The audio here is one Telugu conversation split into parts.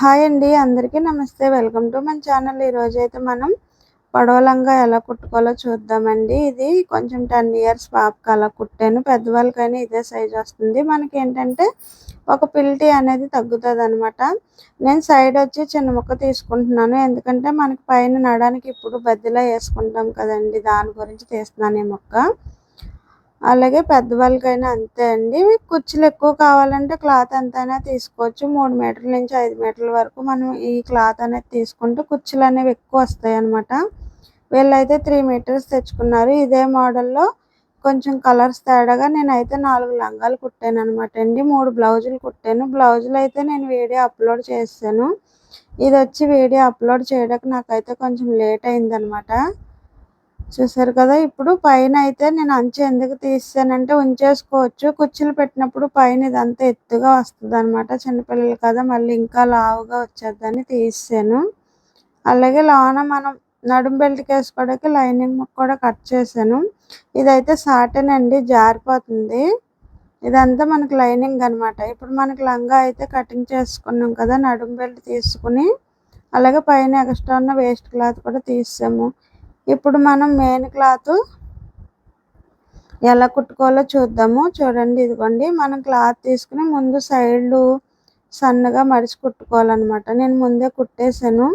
హాయ్ అండి అందరికీ నమస్తే. వెల్కమ్ టు మన ఛానల్. ఈరోజు అయితే మనం పొడవలంగా ఎలా కుట్టుకోవాలో చూద్దామండి. ఇది కొంచెం టెన్ ఇయర్స్ పాపకి అలా కుట్టాను. పెద్దవాళ్ళకైనా ఇదే సైజ్ వస్తుంది. మనకి ఏంటంటే ఒక పిల్టీ అనేది తగ్గుతుంది అనమాట నేను సైడ్ వచ్చి చిన్న ముక్క తీసుకుంటున్నాను. ఎందుకంటే మనకి పైన నడానికి ఇప్పుడు బద్దెలా వేసుకుంటాం కదండి. దాని గురించి తీస్తున్నాను ఈ మొక్క. అలాగే పెద్దవాళ్ళకైనా అంతే అండి. కుర్చీలు ఎక్కువ కావాలంటే క్లాత్ ఎంతైనా తీసుకోవచ్చు. మూడు మీటర్ల నుంచి ఐదు మీటర్ల వరకు మనం ఈ క్లాత్ అనేది తీసుకుంటే కుర్చీలు అనేవి ఎక్కువ వస్తాయి అనమాట వీళ్ళైతే త్రీ మీటర్స్ తెచ్చుకున్నారు. ఇదే మోడల్లో కొంచెం కలర్స్ తేడాగా నేనైతే నాలుగు లంగాలు కుట్టాను అనమాట అండి. మూడు బ్లౌజులు కుట్టాను. బ్లౌజులు అయితే నేను వీడియో అప్లోడ్ చేశాను. ఇది వచ్చి వీడియో అప్లోడ్ చేయడానికి నాకైతే కొంచెం లేట్ అయిందనమాట చూసారు కదా ఇప్పుడు పైన అయితే నేను అంచు ఎందుకు తీసానంటే ఉంచేసుకోవచ్చు. కుర్చీలు పెట్టినప్పుడు పైన ఇదంతా ఎత్తుగా వస్తుంది అనమాట చిన్నపిల్లలు కదా మళ్ళీ ఇంకా లావుగా వచ్చేద్దని తీసాను అలాగే లోన మనం నడుం బెల్ట్కి వేసుకోవడానికి లైనింగ్ కూడా కట్ చేశాను. ఇదైతే సాటన్ అండి జారిపోతుంది. ఇదంతా మనకి లైనింగ్ అనమాట ఇప్పుడు మనకి లంగా అయితే కటింగ్ చేసుకున్నాం కదా నడుం బెల్ట్ తీసుకుని. అలాగే పైన ఎక్స్ట్రా ఉన్న వేస్ట్ క్లాత్ కూడా తీసాము ఇప్పుడు మనం మెయిన్ క్లాత్ ఎలా కుట్టుకోవాలో చూద్దాము. చూడండి ఇదిగోండి. మనం క్లాత్ తీసుకుని ముందు సైడ్లు సన్నగా మడిచి కుట్టుకోవాలన్నమాట. నేను ముందే కుట్టేశాను.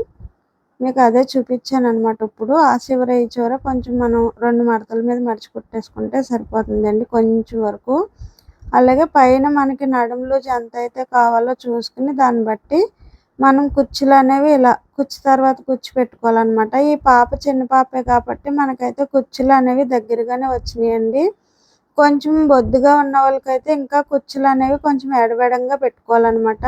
మీకు అదే చూపించాను అనమాట ఇప్పుడు. ఆ చివర ఈ చివర కొంచెం మనం రెండు మడతల మీద మడిచి కుట్టేసుకుంటే సరిపోతుందండి కొంచెం వరకు. అలాగే పైన మనకి నడుములు ఎంత అయితే కావాలో చూసుకుని దాన్ని బట్టి మనం కుర్చీలు అనేవి ఇలా కుర్చీ తర్వాత కుచ్చు పెట్టుకోవాలన్నమాట. ఈ పాప చిన్న పాపే కాబట్టి మనకైతే కుర్చీలు అనేవి దగ్గరగానే వచ్చినాయండి. కొంచెం బొద్దుగా ఉన్న వాళ్ళకైతే ఇంకా కుర్చీలు అనేవి కొంచెం ఎడబెడంగా పెట్టుకోవాలన్నమాట.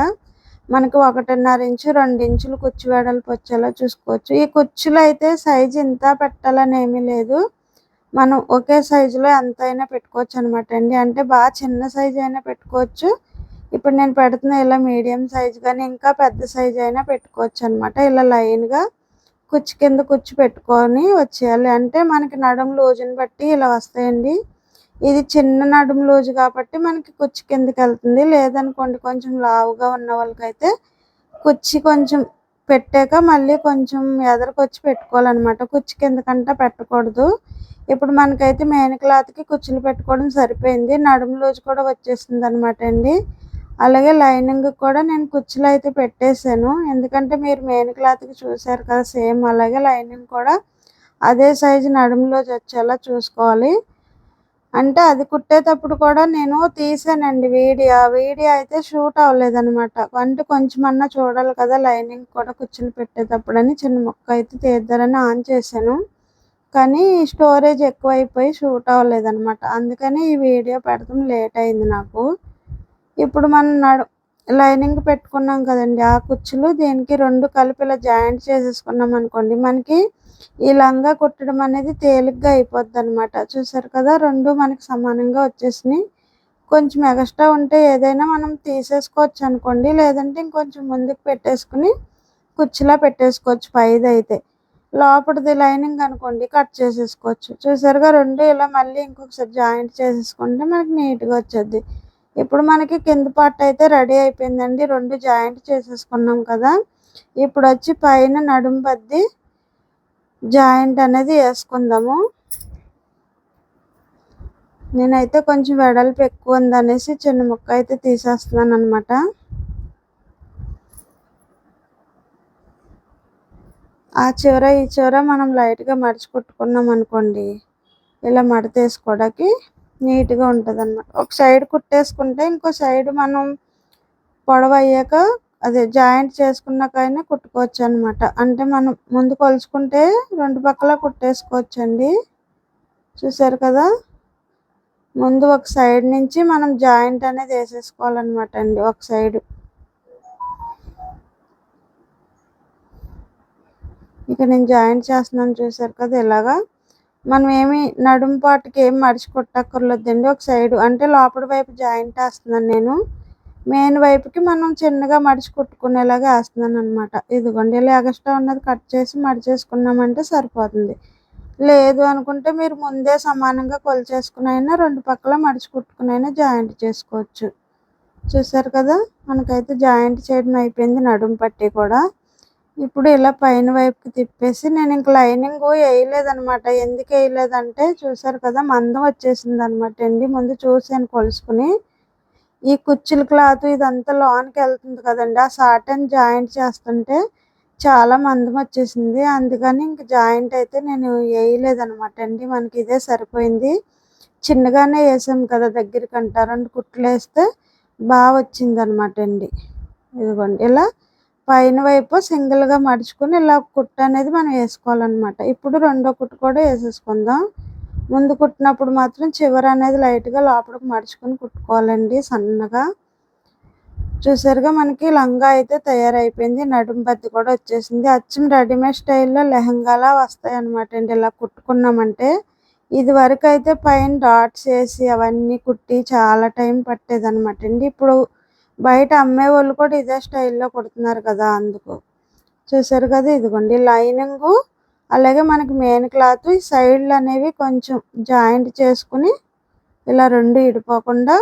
మనకి ఒకటిన్నర ఇంచు రెండు ఇంచులు కుచ్చు వెడల్పు వచ్చేలా చూసుకోవచ్చు. ఈ కుచ్చులు అయితే సైజు ఇంత పెట్టాలని ఏమీ లేదు. మనం ఒకే సైజులో ఎంత అయినా పెట్టుకోవచ్చు అనమాట అండి. అంటే బాగా చిన్న సైజు అయినా పెట్టుకోవచ్చు. ఇప్పుడు నేను పెడుతున్న ఇలా మీడియం సైజ్ కానీ ఇంకా పెద్ద సైజ్ అయినా పెట్టుకోవచ్చు అనమాట ఇలా లైన్గా కుచ్చు కింద కుచ్చు పెట్టుకొని వచ్చేయాలి. అంటే మనకి నడుము లోజుని బట్టి ఇలా వస్తాయండి. ఇది చిన్న నడుము లోజు కాబట్టి మనకి కుచ్చు కిందకి వెళ్తుంది. లేదనుకోండి కొంచెం లావుగా ఉన్న వాళ్ళకైతే కుచ్చి కొంచెం పెట్టాక మళ్ళీ కొంచెం ఎదరకొచ్చి పెట్టుకోవాలన్నమాట. కుచ్చు కిందకంటే పెట్టకూడదు. ఇప్పుడు మనకైతే మెయిన్ క్లాత్కి కుచ్చులు పెట్టుకోవడం సరిపోయింది. నడుము లోజు కూడా వచ్చేసింది అనమాట అండి. అలాగే లైనింగ్ కూడా నేను కుచ్చులు అయితే పెట్టేశాను. ఎందుకంటే మీరు మెయిన్ క్లాత్కి చూసారు కదా సేమ్ అలాగే లైనింగ్ కూడా అదే సైజు నడుములో వచ్చేలా చూసుకోవాలి. అంటే అది కుట్టేటప్పుడు కూడా నేను తీసానండి వీడియో. వీడియో అయితే షూట్ అవ్వలేదనమాట అంటే కొంచెమన్నా చూడాలి కదా లైనింగ్ కూడా కుచ్చులు పెట్టేటప్పుడు అని చిన్న మొక్క అయితే తీద్దారని ఆన్ చేశాను. కానీ స్టోరేజ్ ఎక్కువైపోయి షూట్ అవ్వలేదనమాట అందుకని ఈ వీడియో పెడతాం లేట్ అయింది నాకు. ఇప్పుడు మనం నడు లైనింగ్ పెట్టుకున్నాం కదండి. ఆ కుచ్చులు దీనికి రెండు కలిపి ఇలా జాయింట్ చేసేసుకున్నాం అనుకోండి మనకి ఈ లంగా కుట్టడం అనేది తేలిగ్గా అయిపోద్ది అనమాట చూసారు కదా రెండు మనకి సమానంగా వచ్చేసినాయి. కొంచెం ఎక్స్ట్రా ఉంటే ఏదైనా మనం తీసేసుకోవచ్చు అనుకోండి లేదంటే ఇంకొంచెం ముందుకు పెట్టేసుకుని కుచ్చిలా పెట్టేసుకోవచ్చు పైది అయితే. లోపలిది లైనింగ్ అనుకోండి కట్ చేసేసుకోవచ్చు. చూసారుగా రెండు ఇలా మళ్ళీ ఇంకొకసారి జాయింట్ చేసేసుకుంటే మనకి నీట్గా వచ్చేది ఇప్పుడు మనకి కింద పార్ట్ అయితే రెడీ అయిపోయిందండి. రెండు జాయింట్ చేసేసుకున్నాం కదా. ఇప్పుడు వచ్చి పైన నడుము బద్ది జాయింట్ అనేది వేసుకుందాము. నేనైతే కొంచెం వెడల్పు ఎక్కువ ఉందనేసి చిన్న ముక్క అయితే తీసేస్తున్నాను అనమాట ఆ చివర ఈ చివర మనం లైట్గా మడిచి కుట్టుకున్నాం అనుకోండి. ఇలా మడతేసుకోవడానికి నీట్గా ఉంటుంది అన్నమాట ఒక సైడ్ కుట్టేసుకుంటే ఇంకో సైడ్ మనం పొడవు అయ్యాక అదే జాయింట్ చేసుకున్నాకైనా కుట్టుకోవచ్చు అనమాట అంటే మనం ముందు కొలుచుకుంటే రెండు పక్కల కుట్టేసుకోవచ్చు అండి చూసారు కదా? ముందు ఒక సైడ్ నుంచి మనం జాయింట్ అనేది వేసేసుకోవాలన్నమాట అండి ఒక సైడ్. ఇక నేను జాయింట్ చేస్తున్నాను చూసారు కదా ఇలాగా. మనం ఏమి నడుము పాటుకి ఏమి మడిచి కుట్టక్కర్లేదండి ఒక సైడ్ అంటే లోపల వైపు జాయింట్ వేస్తున్నాను నేను. మెయిన్ వైపుకి మనం చిన్నగా మడిచి కుట్టుకునేలాగా వేస్తున్నాను అనమాట ఇదిగోండి ఇలా ఎగస్ట్రా ఉన్నది కట్ చేసి మడిచేసుకున్నామంటే సరిపోతుంది. లేదు అనుకుంటే మీరు ముందే సమానంగా కొలిచేసుకునైనా రెండు పక్కల మడిచి కుట్టుకునైనా జాయింట్ చేసుకోవచ్చు. చూసారు కదా మనకైతే జాయింట్ చేయడం అయిపోయింది నడుం పట్టి కూడా. ఇప్పుడు ఇలా పైన వైపుకి తిప్పేసి నేను ఇంక లైనింగ్ వేయలేదనమాట ఎందుకు వేయలేదంటే చూసారు కదా మందం వచ్చేసింది అనమాట అండి ముందు చూసాను కొలుసుకుని. ఈ కుచ్చుల క్లాత్ ఇదంతా లోనికి వెళ్తుంది కదండి. ఆ సాటన్ జాయింట్ చేస్తుంటే చాలా మందం వచ్చేసింది. అందుకని ఇంక జాయింట్ అయితే నేను వేయలేదనమాట అండి మనకి ఇదే సరిపోయింది. చిన్నగానే వేసాం కదా దగ్గరికి అంటారు. రెండు కుట్లు వేస్తే బాగా వచ్చింది అనమాట అండి ఇదిగోండి ఇలా పైన వైపు సింగిల్గా మడుచుకుని ఇలా కుట్టు అనేది మనం వేసుకోవాలన్నమాట. ఇప్పుడు రెండో కుట్టు కూడా వేసేసుకుందాం. ముందు కుట్టినప్పుడు మాత్రం చివర అనేది లైట్గా లోపలికి మడుచుకొని కుట్టుకోవాలండి సన్నగా. చూసారుగా మనకి లంగా అయితే తయారైపోయింది. నడుం బద్ది కూడా వచ్చేసింది. అచ్చం రెడీమేడ్ స్టైల్లో లెహంగాలా వస్తాయి అనమాట అండి ఇలా కుట్టుకున్నామంటే. ఇది వరకు అయితే పైన డాట్స్ వేసి అవన్నీ కుట్టి చాలా టైం పట్టేది అనమాట అండి. ఇప్పుడు బయట అమ్మే వాళ్ళు కూడా ఇదే స్టైల్లో కుడుతున్నారు కదా అందుకు. చూసారు కదా ఇదిగోండి లైనింగ్ అలాగే మనకి మెయిన్ క్లాత్ ఈ సైడ్లు అనేవి కొంచెం జాయింట్ చేసుకుని ఇలా రెండు ఇడిపోకుండా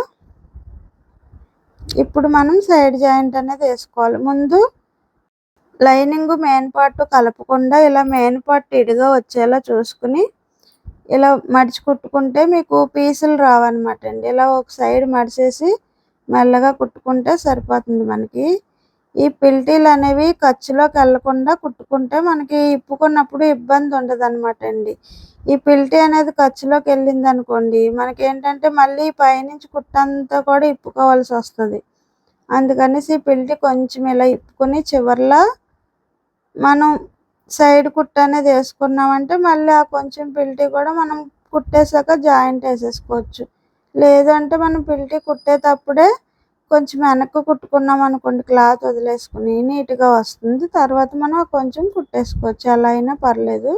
ఇప్పుడు మనం సైడ్ జాయింట్ అనేది వేసుకోవాలి. ముందు లైనింగ్ మెయిన్ పార్ట్ కలపకుండా ఇలా మెయిన్ పార్ట్ ఇడిగా వచ్చేలా చూసుకుని ఇలా మడిచి కుట్టుకుంటే మీకు పీసులు రావన్నమాట అండి. ఇలా ఒక సైడ్ మడిచేసి మెల్లగా కుట్టుకుంటే సరిపోతుంది మనకి. ఈ పిల్టీలు అనేవి ఖర్చులోకి వెళ్ళకుండా కుట్టుకుంటే మనకి ఇప్పుకున్నప్పుడు ఇబ్బంది ఉండదు అనమాట అండి. ఈ పిల్టీ అనేది ఖర్చులోకి వెళ్ళింది అనుకోండి మనకి ఏంటంటే మళ్ళీ పైనుంచి కుట్టంతా కూడా ఇప్పుకోవాల్సి వస్తుంది. అందుకనేసి ఈ పిల్టీ కొంచెం ఇలా ఇప్పుకొని చివర్లో మనం సైడ్ కుట్ట అనేది వేసుకున్నామంటే మళ్ళీ ఆ కొంచెం పిల్టీ కూడా మనం కుట్టేశాక జాయింట్ వేసేసుకోవచ్చు. లేదంటే మనం పిల్టీ కుట్టేటప్పుడే కొంచెం వెనక్కి కుట్టుకున్నాం అనుకోండి క్లాత్ వదిలేసుకుని నీట్గా వస్తుంది. తర్వాత మనం కొంచెం కుట్టేసుకోవచ్చు అలా అయినా పర్లేదు.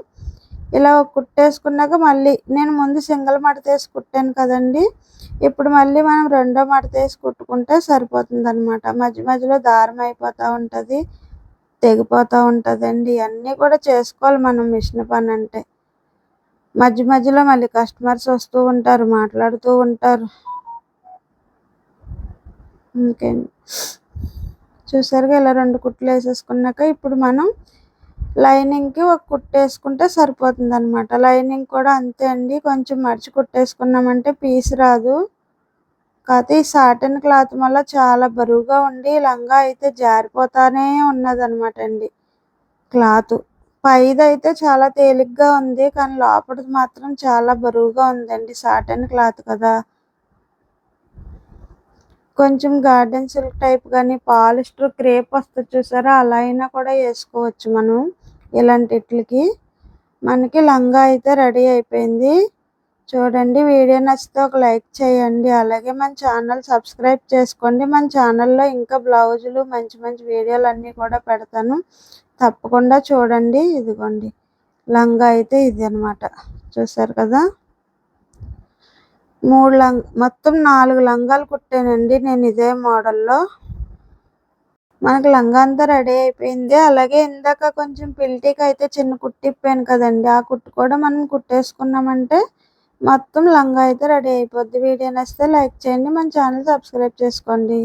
ఇలా కుట్టేసుకున్నాక మళ్ళీ నేను ముందు సింగిల్ మడతేసి కుట్టాను కదండి. ఇప్పుడు మళ్ళీ మనం రెండో మడత వేసి కుట్టుకుంటే సరిపోతుంది అనమాట మధ్య మధ్యలో దారం అయిపోతూ ఉంటుంది తెగిపోతూ ఉంటుందండి. ఇవన్నీ కూడా చేసుకోవాలి మనం మిషన్ పని అంటే. మధ్య మధ్యలో మళ్ళీ కస్టమర్స్ వస్తూ ఉంటారు మాట్లాడుతూ ఉంటారు. చూసారుగా ఇలా రెండు కుట్లు వేసేసుకున్నాక ఇప్పుడు మనం లైనింగ్కి ఒక కుట్టు వేసుకుంటే సరిపోతుంది అనమాట లైనింగ్ కూడా అంతే అండి. కొంచెం మర్చి కుట్టేసుకున్నామంటే పీస్ రాదు. కాకపోతే ఈ సాటన్ క్లాత్ వల్ల చాలా బరువుగా ఉండి లంగా అయితే జారిపోతానే ఉన్నదనమాట అండి క్లాత్. పైది అయితే చాలా తేలిగ్గా ఉంది కానీ లోపలిది మాత్రం చాలా బరువుగా ఉందండి. సాటన్ క్లాత్ కదా. కొంచెం గార్డెన్ సిల్క్ టైప్ కానీ పాలిస్టర్ క్రేప్ వస్తుంది చూసారా? అలా అయినా కూడా వేసుకోవచ్చు మనం ఇలాంటిట్లకి మనకి లంగా అయితే రెడీ అయిపోయింది. చూడండి వీడియో నచ్చితే ఒక లైక్ చేయండి. అలాగే మన ఛానల్ సబ్స్క్రైబ్ చేసుకోండి. మన ఛానల్లో ఇంకా బ్లౌజులు మంచి మంచి వీడియోలు అన్నీ కూడా పెడతాను. తప్పకుండా చూడండి ఇదిగోండి. లంగా అయితే ఇది అనమాట చూసారు కదా? మూడు లంగ్ మొత్తం నాలుగు లంగాలు కుట్టానండి నేను ఇదే మోడల్లో. మనకు లంగా అంతా రెడీ అయిపోయింది. అలాగే ఇందాక కొంచెం పిల్టీకి అయితే చిన్న కుట్టిప్పాను కదండి. ఆ కుట్టు కూడా మనం కుట్టేసుకున్నామంటే మొత్తం లంగా అయితే రెడీ అయిపోద్ది. వీడియో నచ్చితే లైక్ చేయండి మన ఛానల్ సబ్స్క్రైబ్ చేసుకోండి.